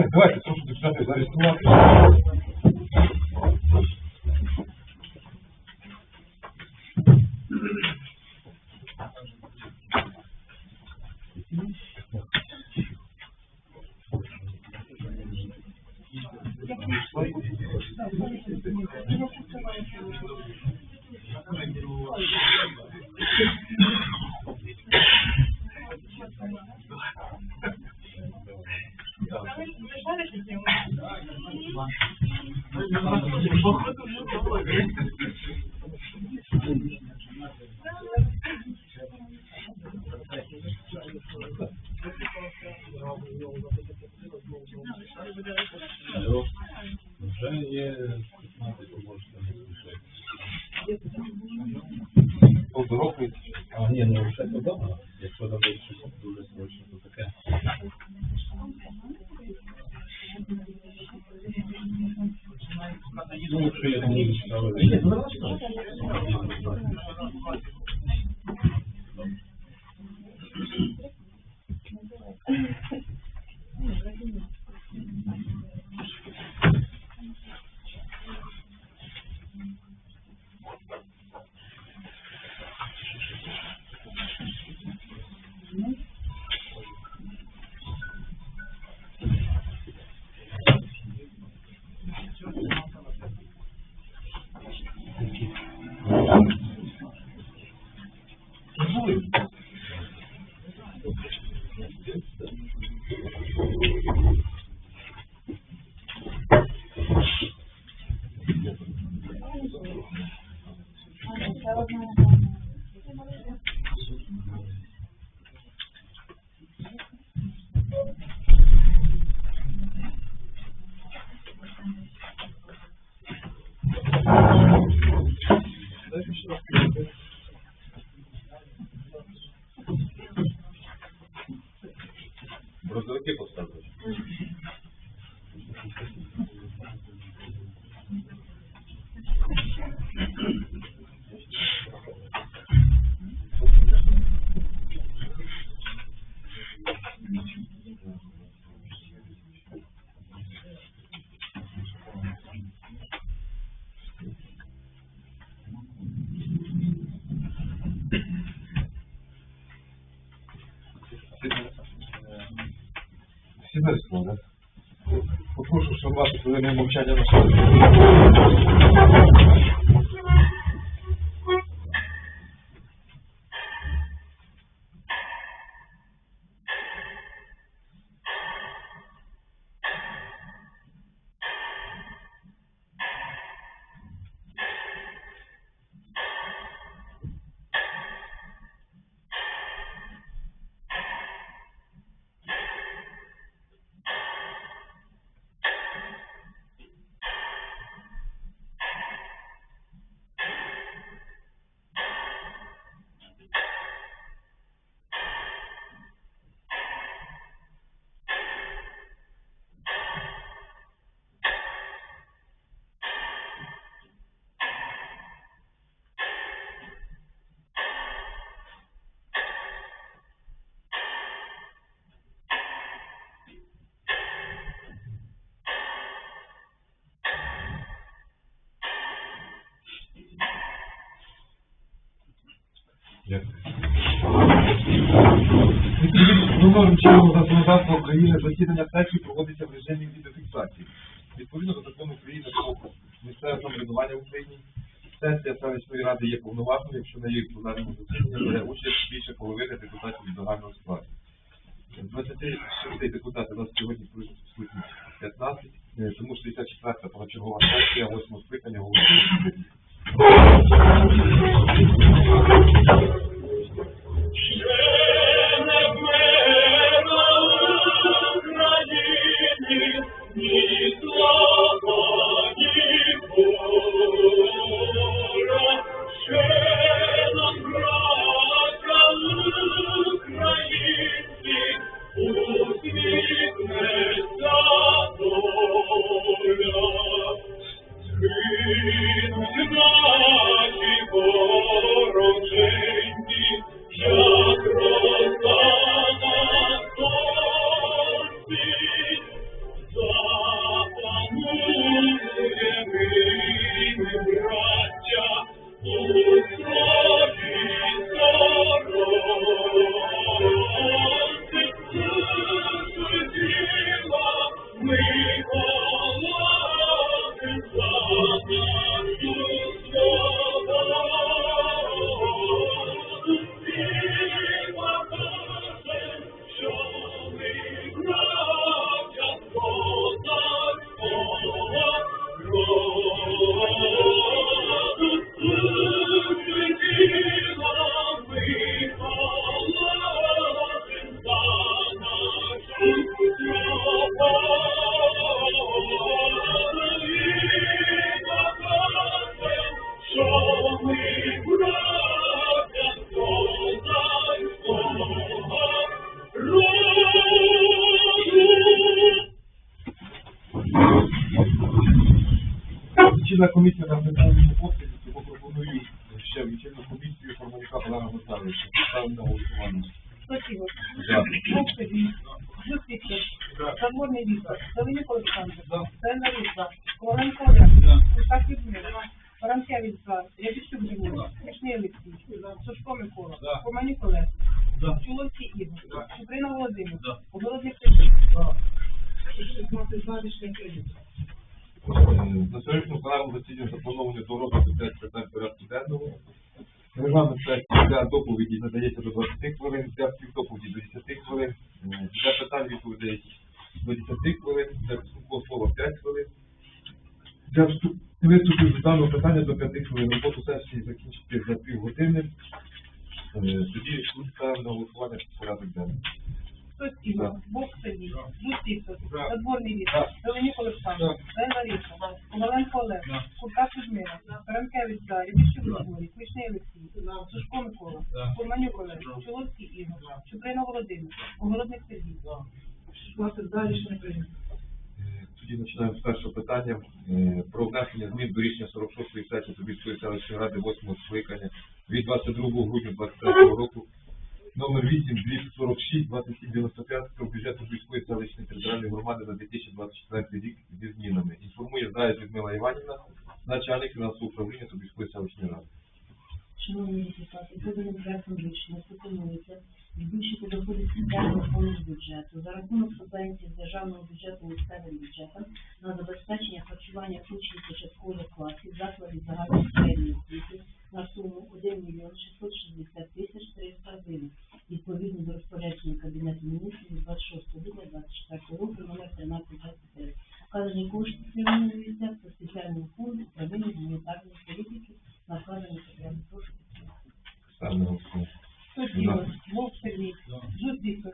Так, давайте, слушайте, депутатів зареєструвати. Алло. Вже є 15 побочних. Полтороку. А, ні, ну вже подобно. Якщо дадуть Брозовики поставили. Дякую. Чинного законодавства України засідання сесії проводиться в режимі відеофіксації. Відповідно до закону України про місцеве самоврядування в Україні, сесія селищної ради є повноважною, якщо на її пленарному засіданні бере участь більше половини депутатів від загального складу. З 26 депутатів у нас сьогодні присутні 15, е, тому 64-та позачергова сесія 8 скликання голосує. la comisión. На сьогоднішньому пленарному засіданні до розгляду 5 питань порядку денного. Регламент для доповіді надається до 20 хвилин, для співдоповіді до 10 хвилин, для питань відповідей до 10 хвилин, для вступного слова 5 хвилин. Для виступів з даного питання до 5 хвилин. Роботу сесії закінчити за півгодини. Е, Тоді ставимо на голосування порядок денний. Хтось Ігор. Бог Сергій. Жустиця. За. Задворний Віктор. Зеленюк Олександр. Зелена Ріса. Коваленко Олег. Куркак Людмила. Воронкевич за. Рябіщук Григорій. Кришний Олексій. Сушко Микола. Курманюк Олег. Чоловський Ігор. Чуприна Володимир. Огородник Сергій. Е, Тоді починаємо з першого питання Е, про внесення змін до рішення 46-ї сесії Тобільської селищної ради 8 скликання від 22 грудня 2023 року номер 8 246 2795 про бюджет Тобільської селищної територіальної громади на 2024 рік зі змінами. Інформує Заяць Людмила Іванівна, начальник фінансового управління Тобільської селищної ради. Шановні депутати, поданим проектом рішення пропонується збільшити доходи центрального фонду бюджету за рахунок субвенцій з державного бюджету місцевим бюджетом на забезпечення харчування учнів початкових класів закладів загальної середньої освіти на суму 1 мільйон 660 тисяч 300 гривень відповідно до розпорядження Кабінету міністрів від 26 грудня 2024 року номер 1324. Вказані кошти спрямовуються по спеціальному фонду управління гуманітарної політики на вказані потреби. Прошу підтримати. Сергій. Віктор.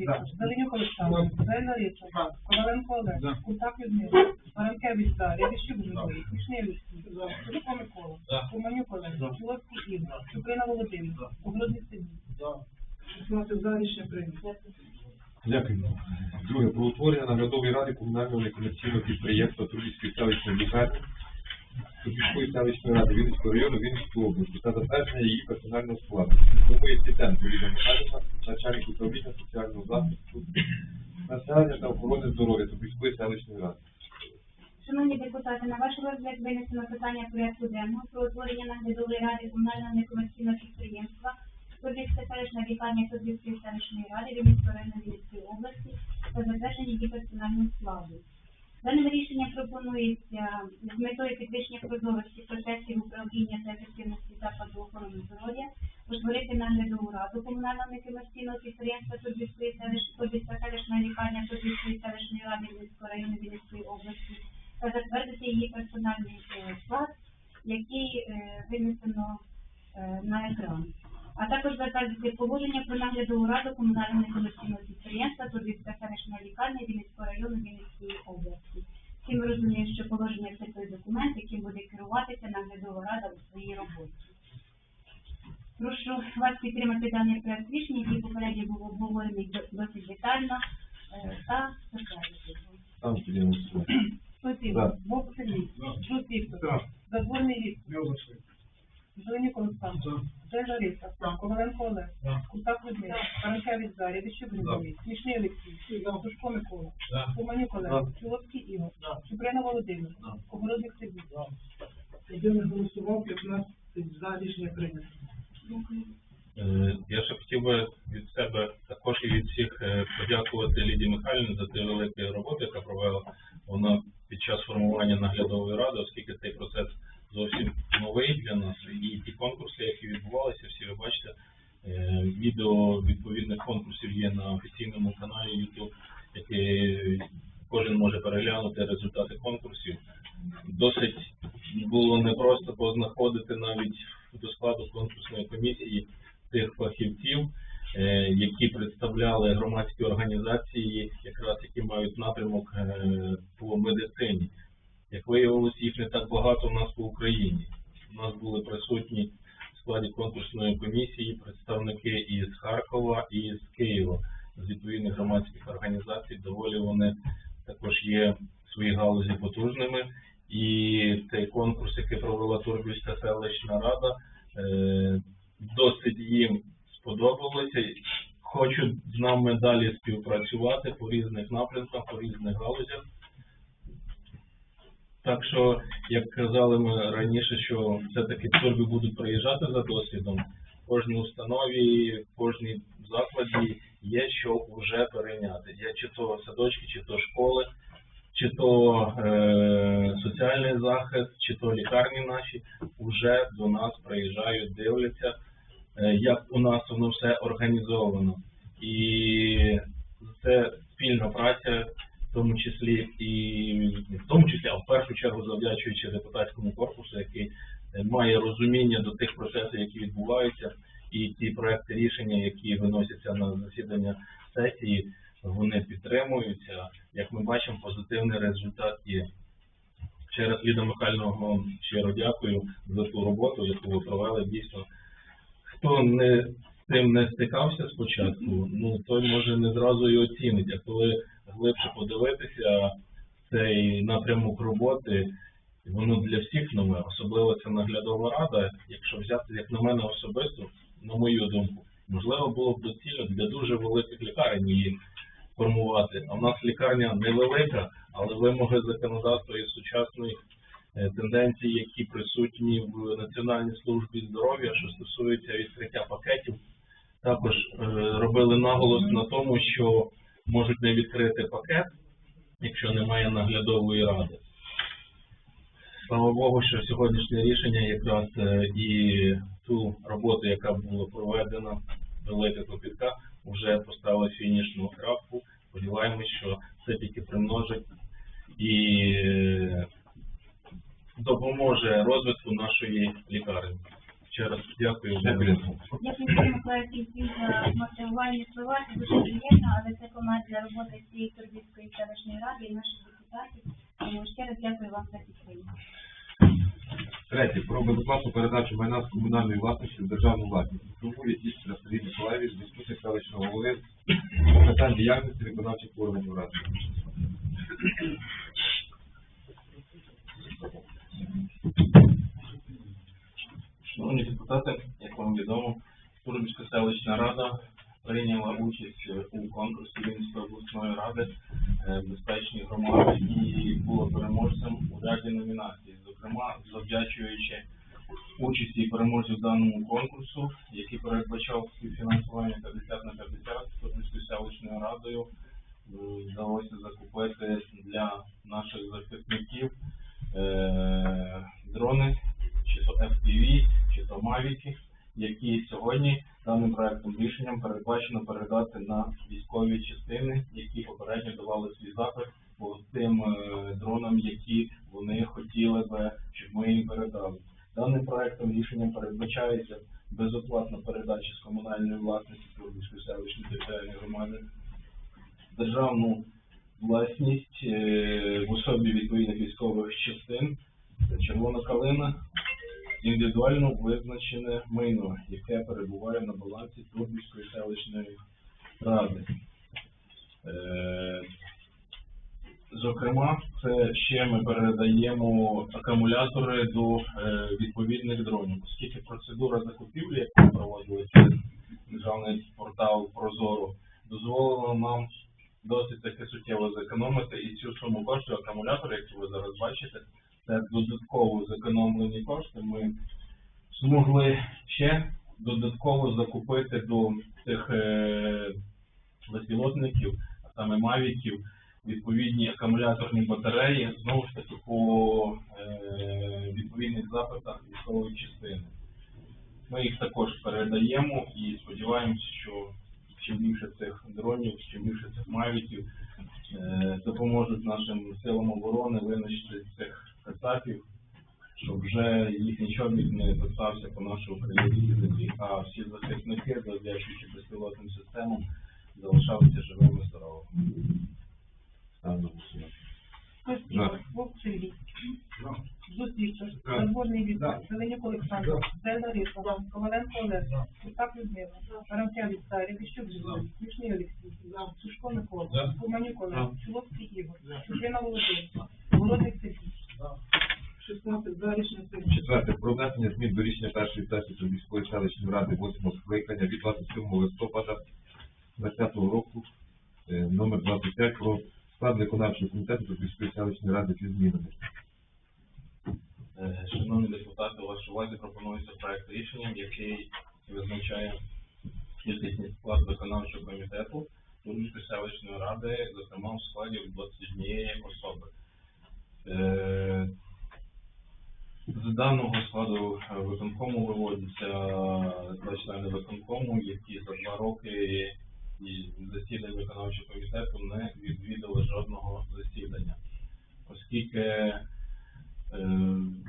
Віктор. Зеленюк Олександр. Коваленко Олег. Людмила Григорій. Кришний Олексій. Сушко Микола. Курманюк Олег. Чуловський Ігор. Чуприна Володимир. Огородник Сергій. Дякую. Друге, про утворення наглядової ради комунального некомерційного підприємства Трубівської селищної лікарні Трубівської селищної ради Вінницького району Вінницької області та затвердження її персонального складу. Інформує Тітенко Лілія Михайлівна, начальник управління соціального захисту населення та охорони здоров'я Трубівської селищної ради. Шановні депутати, на ваш розгляд винесено питання порядку денного про утворення наглядової ради комунального некомерційного підприємства Подільська селищна лікарня Подільської селищної ради Вінницької району Вінницької області та затвердження її персонального складу. Даним рішенням пропонується з метою підвищення прозорості процесів управління та ефективності закладу охорони здоров'я утворити наглядову раду комунального некомерційного підприємства Подільської селищ- Подільська селищна лікарня Подільської селищної ради Вінницького району Вінницької області та затвердити її персональний е, склад, який е, винесено е, на екран. А також затвердити положення про наглядову раду комунального некомерційного підприємства Турбівська селищна лікарня Вінницького району Вінницької області. Всі ми розуміємо, що положення це той документ, яким буде керуватися наглядова рада у своїй роботі. Прошу вас підтримати даний проект рішення, який попередньо був обговорений до- досить детально е, та затвердити його. Ставимо тоді на голосування. Хтось Ігор. Бог Сергій. Жут Віктор. Задворний Віктор. Зеленюк Олександр. Зелена Ріса. Коваленко Олег. Куркак Людмила. Воронкевич за. Рябіщук Григорій. Смішний Олексій. Сушко Микола. Курманюк Олег. Чуловський Ігор. Чуприна Володимир. Огородник Сергій. Єдине голосував 15 за рішення прийнято. Е, Я ще хотів би від і від всіх е, подякувати Лідії Михайлівні за те велике роботу, яка провела вона під час формування наглядової ради, оскільки цей процес зовсім новий для нас. І ті конкурси, які відбувалися, всі ви бачите, е, відео відповідних конкурсів є на офіційному каналі YouTube, який кожен може переглянути результати конкурсів. Досить було непросто познаходити навіть до складу конкурсної комісії тих фахівців, які представляли громадські організації, якраз які мають напрямок е, по медицині. Як виявилось, їх не так багато в нас по Україні. У нас були присутні в складі конкурсної комісії представники із Харкова і з Києва з відповідних громадських організацій. Доволі вони також є в своїй галузі потужними І цей конкурс, який провела Турбівська селищна рада, е, досить їм. Нами далі співпрацювати по різних напрямках, по різних галузях. Так що, як казали ми раніше, що все-таки турби будуть приїжджати за досвідом, в кожній установі, в кожній закладі є що вже перейняти. Є чи то садочки, чи то школи, чи то е, соціальний захист, чи то лікарні наші вже до нас приїжджають, дивляться, е, як у нас воно все організовано. І це спільна праця, в тому числі і в тому числі, а в першу чергу завдячуючи депутатському корпусу, який е, має розуміння до тих процесів, які відбуваються, і ті проекти рішення, які виносяться на засідання сесії, вони підтримуються. Як ми бачимо, позитивний результат є. Ще раз Ліда Михайловна, щиро дякую за ту роботу, яку ви провели. Дійсно, хто не цим не стикався спочатку, ну той може не зразу і оцінить. А коли глибше подивитися цей напрямок роботи, воно для всіх нове, особливо це наглядова рада. Якщо взяти як на мене особисто, на мою думку, можливо було б доцільно для дуже великих лікарень її формувати. А в нас лікарня невелика, але вимоги законодавства і сучасної е, тенденції, які присутні в Національній службі здоров'я, що стосуються відкриття пакетів, також е, робили наголос на тому, що можуть не відкрити пакет, якщо немає наглядової ради. Слава Богу, що сьогоднішнє рішення якраз е, і ту роботу, яка була проведена, велика копітка, вже поставила фінішну крапку. Сподіваємось, що це тільки примножить і е, допоможе розвитку нашої лікарні. Ще раз дякую. Дякую. Дякую, Миколаївич, всім за мотивувальні слова. Це дуже приємно, але це команд для роботи цієї Турбівської селищної ради і наших депутатів. Тому ще раз дякую вам за підтримку. Третє. Про безоплатну передачу майна з комунальної власності в державну власність. Тому Істра Сергій Миколаївич, заступник селищного голови, питань діяльності виконавчих органів ради. Шановні депутати, як вам відомо, Турбівська селищна рада прийняла участь у конкурсі Вінницької обласної ради е, безпечні громади і була переможцем у ряді номінацій. Зокрема, завдячуючи участі і переможців в даному конкурсу, який передбачав співфінансування 50 на 50 з Турбівською селищною радою, е, вдалося закупити для наших захисників е, дрони, чи то FPV, чи то Mavic, які сьогодні даним проектом рішенням передбачено передати на військові частини, які попередньо давали свій запит по тим е, дронам, які вони хотіли би, щоб ми їм передали. Даним проектом рішенням передбачається безоплатна передача з комунальної власності Турбівської селищної територіальної громади державну власність е, в особі відповідних військових частин червона калина індивідуально визначене майно, яке перебуває на балансі Турбівської селищної ради. Е, Зокрема, це ще ми передаємо акумулятори до е, відповідних дронів, оскільки процедура закупівлі, яку проводили через державний портал Прозоро, дозволила нам досить таки суттєво зекономити і цю суму коштів акумулятори, які ви зараз бачите, це додатково зекономлені кошти. Ми змогли ще додатково закупити до цих е, безпілотників, а саме мавіків, відповідні акумуляторні батареї, знову ж таки по е, відповідних запитах військової частини. Ми їх також передаємо і сподіваємося, що чим більше цих дронів, чим більше цих мавіків е, допоможуть нашим силам оборони винищити цих кацапів, щоб вже їхній чобіт не топтався по нашій українській землі, а всі захисники, завдячуючи безпілотним системам, залишалися живими здоровими. Голосування. Костюк, Вовк Сергій. Жус Віктор. Зеленюк Олександр. Зайна Риса. Коваленко Олег. Кутак Людмила. Карамтя Віталій. Віщук Григорій. Смішний Олексій. Сушко Микола. Куманюк Олег. Чуловський Ігор. Чужина Володимир. Володник Сергій. Четверте. Про внесення змін до рішення першої сесії Трубівської селищної ради 8 скликання від 27 листопада 2020 року, е, номер 25 про склад виконавчого комітету Трубівської селищної ради зі змінами. Е, Шановні депутати, у вашій увазі пропонується проект рішення, який визначає кількісний склад виконавчого комітету Турнівської селищної ради, зокрема у складі 21 особи. Е, З даного складу е, виконкому виводяться два члени виконкому, які за два роки і засідань виконавчого комітету не відвідали жодного засідання. Оскільки е,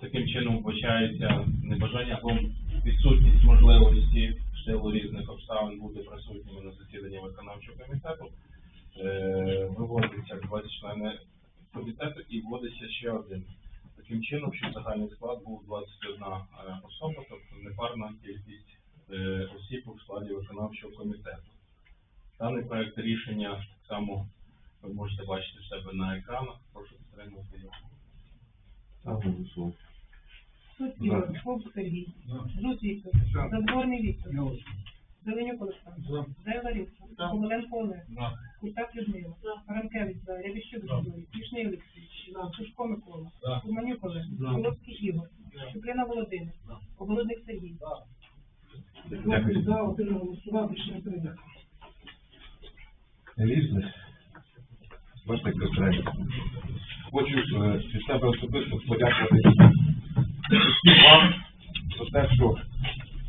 таким чином вбачається небажання або відсутність можливості в силу різних обставин бути присутніми на засіданні виконавчого комітету. Е, Виводиться два члени комітету і вводиться ще один. Таким чином, щоб загальний склад був 21 е, особа, тобто непарна кількість е, осіб у складі виконавчого комітету. Даний проект рішення так само ви можете бачити в себе на екранах. Прошу підтримати його. Голосував. Суд Сергій, Жус Віктор, Задворний Віктор, Зеленюк Олександр, Зай Коваленко Олег, Кутак Людмила, Воронкевич за, Рябіщук Григорій, Пішний Олексій, Сушко Микола, Куманюк Олег, Головський Ігор, Шуклина Володимир, Огородник Сергій. Дякую. За, більше не прийняв. Різне. Бачите, як. Хочу е, від себе особисто подякувати всім вам за те, що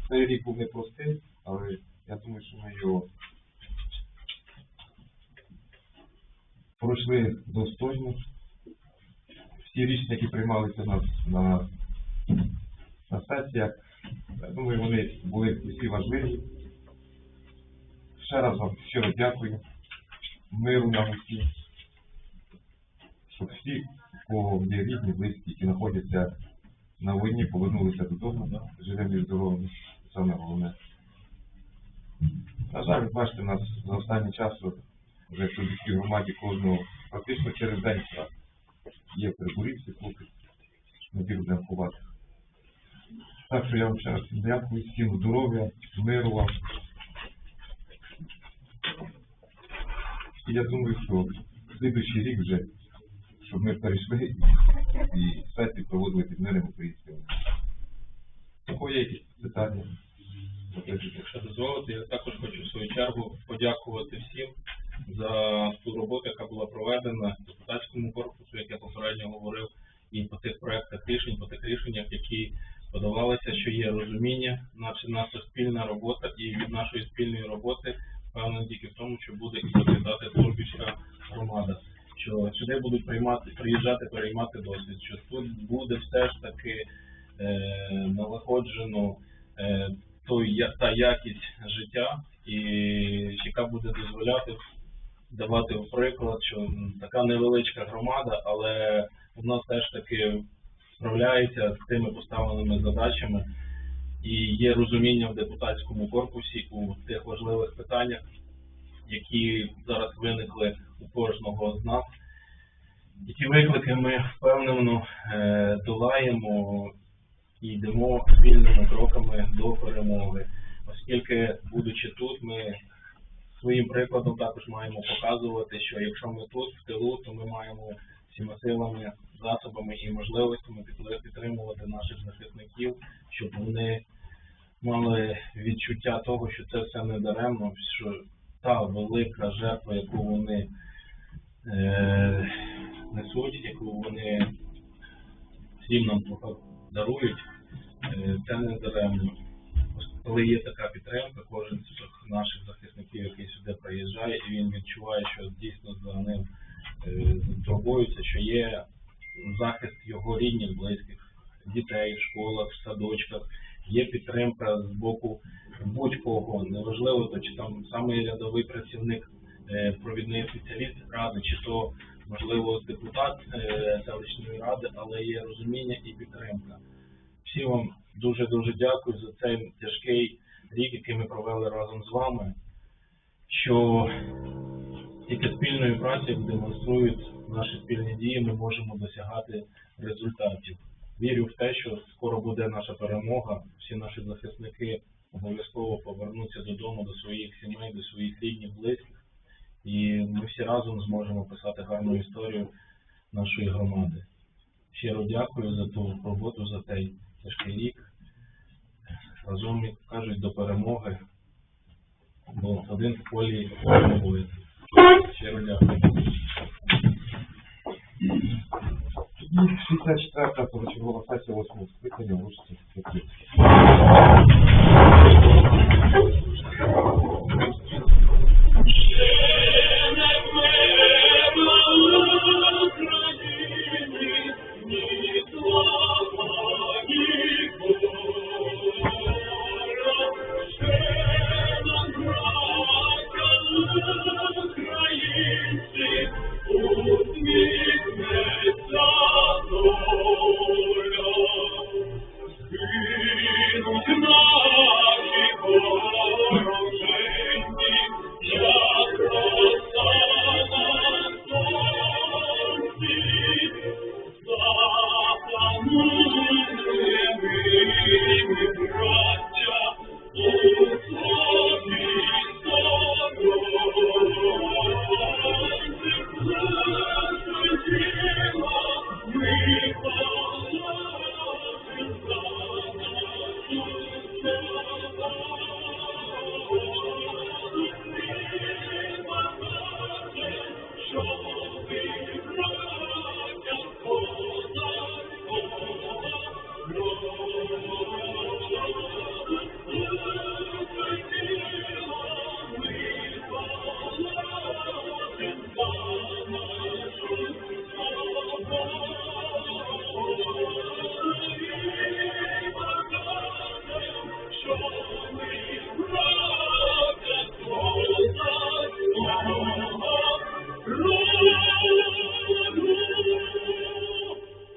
цей рік був непростий, але я думаю, що ми його пройшли достойно. Всі рішення, які приймалися на, на, на сесіях, я думаю, вони були всі важливі. Ще раз вам щиро. Миру нам усім. Щоб всі, кого є рідні, близькі, які знаходяться на війні, повернулися додому, живими і здоровими, саме головне. На жаль, бачите, нас за останній час вже в Трубівській громаді кожного практично через день страт. Є приборівці, хлопці, неділю будемо ховати. Так що я вам ще раз дякую, всім здоров'я, миру вам. І я думаю, що в слідуючий рік вже, щоб ми перейшли і сесії проводили під мирним українським. Такої є якісь питання? Якщо дозволите, я також хочу в свою чергу подякувати всім за ту роботу, яка була проведена в депутатському корпусу, як я попередньо говорив, і по тих проектах рішень, по тих рішеннях, які подавалися, що є розуміння, наша наша спільна робота, і від нашої спільної роботи певно тільки в тому, що буде і розглядати Турбівська громада. Що сюди будуть приймати, приїжджати, переймати досвід, що тут буде все ж таки е, налагоджено е, той, та якість життя, і яка буде дозволяти давати приклад, що така невеличка громада, але вона все ж таки справляється з тими поставленими задачами і є розуміння в депутатському корпусі у тих важливих питаннях, які зараз виникли у кожного з нас. І ті виклики ми впевнено е, долаємо і йдемо спільними кроками до перемоги. Оскільки, будучи тут, ми своїм прикладом також маємо показувати, що якщо ми тут в тилу, то ми маємо всіма силами, засобами і можливостями підтримувати наших захисників, щоб вони мали відчуття того, що це все не даремно, що та велика жертва, яку вони е, несуть, яку вони всім нам дарують, е, це не даремно. Коли є така підтримка, кожен з наших захисників, який сюди приїжджає, і він відчуває, що дійсно за ним турбуються, що є захист його рідних, близьких, дітей в школах, в садочках, є підтримка з боку будь-кого, неважливо, то чи там самий рядовий працівник, е, провідний спеціаліст ради, чи то можливо депутат е, селищної ради, але є розуміння і підтримка. Всім вам дуже дуже дякую за цей тяжкий рік, який ми провели разом з вами. Що тільки спільною працею демонструють наші спільні дії, ми можемо досягати результатів. вірю в те, що скоро буде наша перемога. Всі наші захисники обов'язково повернуться додому до своїх сімей, до своїх рідних, близьких. І ми всі разом зможемо писати гарну історію нашої громади. Щиро дякую за ту роботу, за цей тяжкий рік. Разом, як кажуть, до перемоги, бо один в полі не буде. Щиро. І 64-та позачергова сесія 8 скликання.